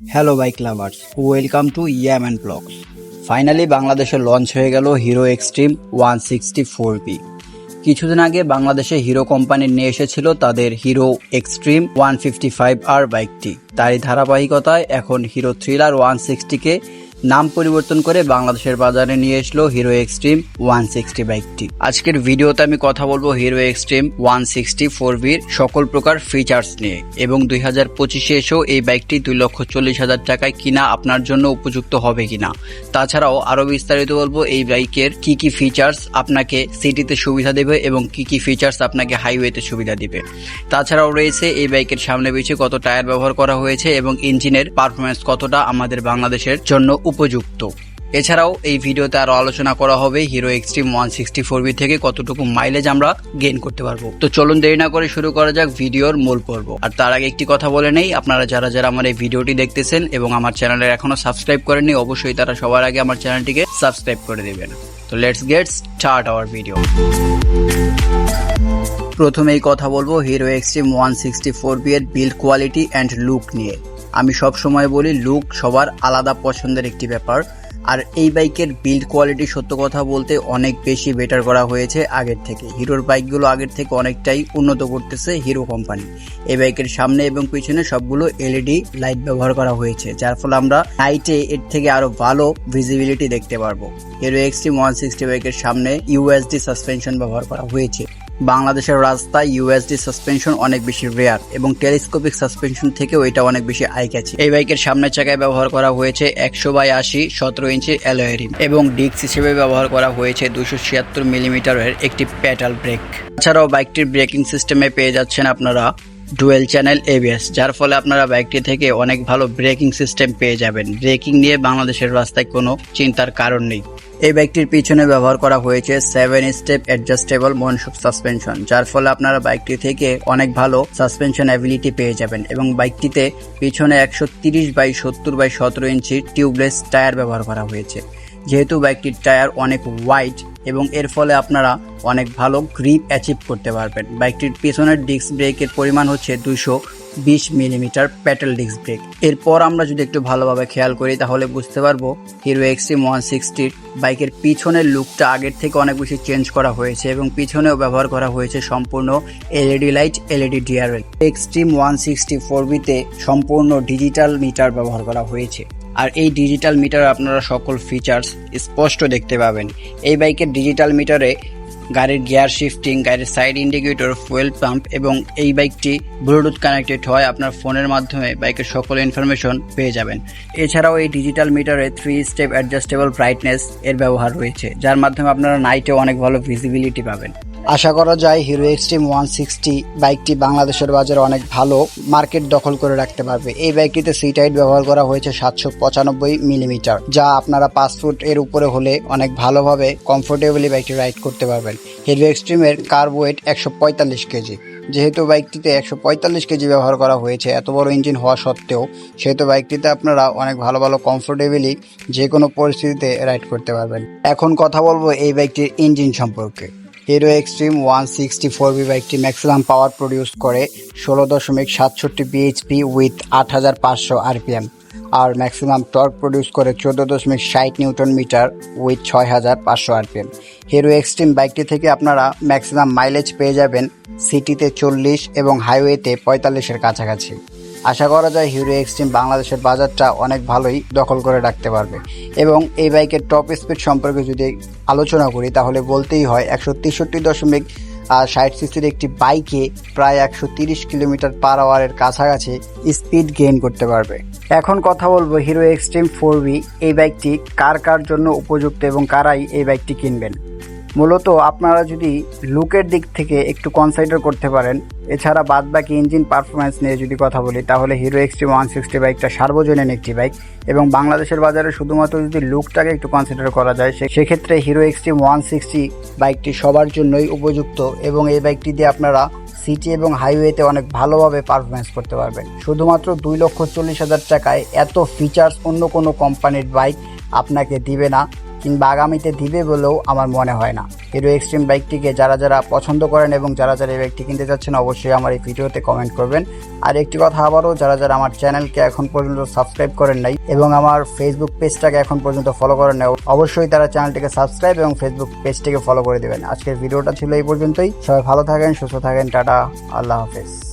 Hello bike lovers welcome to Yam and blogs finally বাংলাদেশে launch হয়ে গেল Hero Xtreme one sixty four B কিছুদিন আগে বাংলাদেশে হিরো কোম্পানি নিয়ে এসেছিল তাদের Hero Xtreme one fifty five আর বাইকটি তারই ধারাবাহিকতায় এখন হিরো থ্রিলার ওয়ান সিক্সটিকে নাম পরিবর্তন করে বাংলাদেশের বাজারে নিয়ে এসলো হিরো এক্সট্রিম ওয়ান সিক্সটি বাইকটি আজকের ভিডিওতে আমি কথা বলব Hero Xtreme one sixty four বির সকল প্রকার ফিচার্স নিয়ে। এবং দুই হাজার পঁচিশে এসেও এই বাইকটি দুই লক্ষ চল্লিশ হাজার টাকায় কিনা আপনার জন্য উপযুক্ত হবে কিনা। তাছাড়াও আরও বিস্তারিত বলব এই বাইকের কি কি ফিচার্স আপনাকে সিটিতে সুবিধা দেবে এবং কি কি ফিচার্স আপনাকে হাইওয়েতে সুবিধা দিবে। তাছাড়াও রয়েছে এই বাইকের সামনে পিছিয়ে কত টায়ার ব্যবহার করা হয়েছে এবং ইঞ্জিনের পারফরমেন্স কতটা আমাদের বাংলাদেশের জন্য উপযুক্ত। এছাড়াও এই ভিডিওতে আরও আলোচনা করা হবে Hero Xtreme one sixty four B থেকে কতটুকু মাইলেজ আমরা গেইন করতে পারব। তো চলুন দেরি না করে শুরু করা যাক ভিডিওর মূল পর্ব। আর তার আগে একটি কথা বলে নেই, আপনারা যারা যারা আমার এই ভিডিওটি দেখতেছেন এবং আমার চ্যানেলের এখনও সাবস্ক্রাইব করেননি, অবশ্যই তারা সবার আগে আমার চ্যানেলটিকে সাবস্ক্রাইব করে দেবেন। তো let's get start our video প্রথমেই কথা বলব Hero Xtreme one sixty four B এর বিল্ড কোয়ালিটি অ্যান্ড লুক নিয়ে। আমি সব সময় বলি লুক সবার আলাদা পছন্দের একটি ব্যাপার। আর এই বাইকের বিল্ড কোয়ালিটি সত্য কথা বলতে অনেক বেশি বেটার করা হয়েছে আগের থেকে। হিরোর বাইকগুলো আগের থেকে অনেকটাই উন্নত করতেছে হিরো কোম্পানি এই বাইকের সামনে এবং পিছনে সবগুলো এলইডি লাইট ব্যবহার করা হয়েছে, যার ফলে আমরা নাইটে এর থেকে আরও ভালো ভিজিবিলিটি দেখতে পারব। হিরো এক্সট্রিম ওয়ান সিক্সটি বাইকের সামনে ইউএসডি সাসপেনশন ব্যবহার করা হয়েছে। বাংলাদেশের রাস্তায় ইউএসডি সাসপেনশন অনেক বেশি রেয়ার এবং টেলিস্কোপিক সাসপেনশন থেকেও এটা অনেক বেশি আই ক্যাচি এই বাইকের সামনের চাকায় ব্যবহার করা হয়েছে একশো বাই আশি, সতেরো ইঞ্চির অ্যালোয়েরিম এবং ডিস্ক হিসেবে ব্যবহার করা হয়েছে দুশো ছিয়াত্তর মিলিমিটারের একটি প্যাটাল ব্রেক এছাড়াও বাইকটির ব্রেকিং সিস্টেমে পেয়ে যাচ্ছেন আপনারা ডুয়েল চ্যানেল এবিএস যার ফলে আপনারা বাইকটি থেকে অনেক ভালো ব্রেকিং সিস্টেম পেয়ে যাবেন। ব্রেকিং নিয়ে বাংলাদেশের রাস্তায় কোনো চিন্তার কারণ নেই। এই বাইকটির পিছনে ব্যবহার করা হয়েছে seven step adjustable monoshock suspension যার ফলে আপনারা বাইকটি থেকে অনেক ভালো সাসপেনশন অ্যাবিলিটি পেয়ে যাবেন এবং বাইকটিতে পিছনে একশো তিরিশ বাই সত্তর বাই সতেরো ইঞ্চির টিউবলেস টায়ার ব্যবহার করা হয়েছে। যেহেতু বাইকটির টায়ার অনেক ওয়াইড এবং এর ফলে আপনারা অনেক ভালো গ্রিপ অ্যাচিভ করতে পারবেন। বাইকটির পিছনের ডিস্ক ব্রেকের পরিমাণ হচ্ছে দুশো বিশ মিলিমিটার প্যাটেল ডিস্ক ব্রেক। এরপর আমরা যদি একটু ভালোভাবে খেয়াল করি, তাহলে বুঝতে পারব হিরো এক্সট্রিম ওয়ান সিক্সটির বাইকের পিছনের লুকটা আগের থেকে অনেক বেশি চেঞ্জ করা হয়েছে এবং পিছনেও ব্যবহার করা হয়েছে সম্পূর্ণ LED light, LED DRL. Xtreme one sixty four বিতে সম্পূর্ণ ডিজিটাল মিটার ব্যবহার করা হয়েছে। আর এই ডিজিটাল মিটারে আপনারা সকল ফিচার্স স্পষ্ট দেখতে পাবেন। এই বাইকের ডিজিটাল মিটারে গাড়ির গিয়ার শিফটিং গাড়ির সাইড ইন্ডিকেটর ফুয়েল পাম্প এবং এই বাইকটি ব্লুটুথ কানেক্টেড হয় আপনার ফোনের মাধ্যমে বাইকের সকল ইনফরমেশন পেয়ে যাবেন। এছাড়াও এই ডিজিটাল মিটারে থ্রি স্টেপ অ্যাডজাস্টেবল ব্রাইটনেস এর ব্যবহার রয়েছে, যার মাধ্যমে আপনারা নাইটে অনেক ভালো ভিজিবিলিটি পাবেন। আশা করা যায় হিরো এক্সট্রিম ওয়ান সিক্সটি বাইকটি বাংলাদেশের বাজারে অনেক ভালো মার্কেট দখল করে রাখতে পারবে। এই বাইকটিতে সিট হাইট ব্যবহার করা হয়েছে সাতশো পঁচানব্বই মিলিমিটার, যা আপনারা পাঁচ ফুট এর উপরে হলে অনেক ভালোভাবে কমফোর্টেবলি বাইকটি রাইড করতে পারবেন। হিরো এক্সট্রিমের কার ওয়েট একশো পঁয়তাল্লিশ কেজি। যেহেতু বাইকটিতে একশো পঁয়তাল্লিশ কেজি ব্যবহার করা হয়েছে, এত বড় ইঞ্জিন হওয়া সত্ত্বেও সেহেতু বাইকটিতে আপনারা অনেক ভালো ভালো কমফোর্টেবলি যে কোনো পরিস্থিতিতে রাইড করতে পারবেন। এখন কথা বলব এই বাইকটির ইঞ্জিন সম্পর্কে। Hero Xtreme one sixty four B বাইকটি ম্যাক্সিমাম পাওয়ার প্রডিউস করে ষোলো দশমিক সাতষট্টি বিএইচপি উইথ আট হাজার পাঁচশো আরপিএম আর ম্যাক্সিমাম টর্ক প্রডিউস করে চোদ্দ দশমিক ষাট নিউটন মিটার উইথ ছয় হাজার পাঁচশো আরপিএম হিরো এক্সট্রিম বাইকটি থেকে আপনারা ম্যাক্সিমাম মাইলেজ পেয়ে যাবেন সিটিতে চল্লিশ এবং হাইওয়েতে পঁয়তাল্লিশের কাছাকাছি। আশা করা যায় হিরো এক্সট্রিম বাংলাদেশের বাজারটা অনেক ভালোই দখল করে রাখতে পারবে। এবং এই বাইকের টপ স্পিড সম্পর্কে যদি আলোচনা করি, তাহলে বলতেই হয় একশো তেষট্টি দশমিক ষাট সিসির একটি বাইকে প্রায় একশো তিরিশ কিলোমিটার পার আওয়ারের কাছাকাছি স্পিড গেইন করতে পারবে। এখন কথা বলব হিরো এক্সট্রিম ফোর এই বাইকটি কার কার জন্য উপযুক্ত এবং কারাই এই বাইকটি কিনবেন? মূলত আপনারা যদি লুকের দিক থেকে একটু কনসাইডার করতে পারেন, এছাড়া বাদ বাকি ইঞ্জিন পারফরমেন্স নিয়ে যদি কথা বলি, তাহলে হিরো এক্সট্রিম ওয়ান সিক্সটি বাইকটা সার্বজনীন একটি বাইক এবং বাংলাদেশের বাজারে শুধুমাত্র যদি লুকটাকে একটু কনসিডার করা যায় সেক্ষেত্রে হিরো এক্সট্রিম ওয়ান সিক্সটি বাইকটি সবার জন্যই উপযুক্ত এবং এই বাইকটি দিয়ে আপনারা সিটি এবং হাইওয়েতে অনেক ভালোভাবে পারফরমেন্স করতে পারবেন। শুধুমাত্র দুই লক্ষ চল্লিশ হাজার টাকায় এত ফিচার্স অন্য কোনো কোম্পানির বাইক আপনাকে দিবে না। কিংবা আগামীতে দিবে বলেও আমার মনে হয় না। হিরো এক্সট্রিম বাইকটিকে যারা যারা পছন্দ করেন এবং যারা যারা এই বাইকটি কিনতে চাচ্ছেন অবশ্যই আমার এই ভিডিওতে কমেন্ট করবেন। আর একটি কথা আবারও, যারা যারা আমার চ্যানেলকে এখন পর্যন্ত সাবস্ক্রাইব করেন নাই এবং আমার ফেসবুক পেজটাকে এখন পর্যন্ত ফলো করেন নাই, অবশ্যই তারা চ্যানেলটিকে সাবস্ক্রাইব এবং ফেসবুক পেজটিকে ফলো করে দেবেন। আজকের ভিডিওটা ছিল এই পর্যন্তই। সবাই ভালো থাকেন, সুস্থ থাকেন, টাটা, আল্লাহ হাফেজ।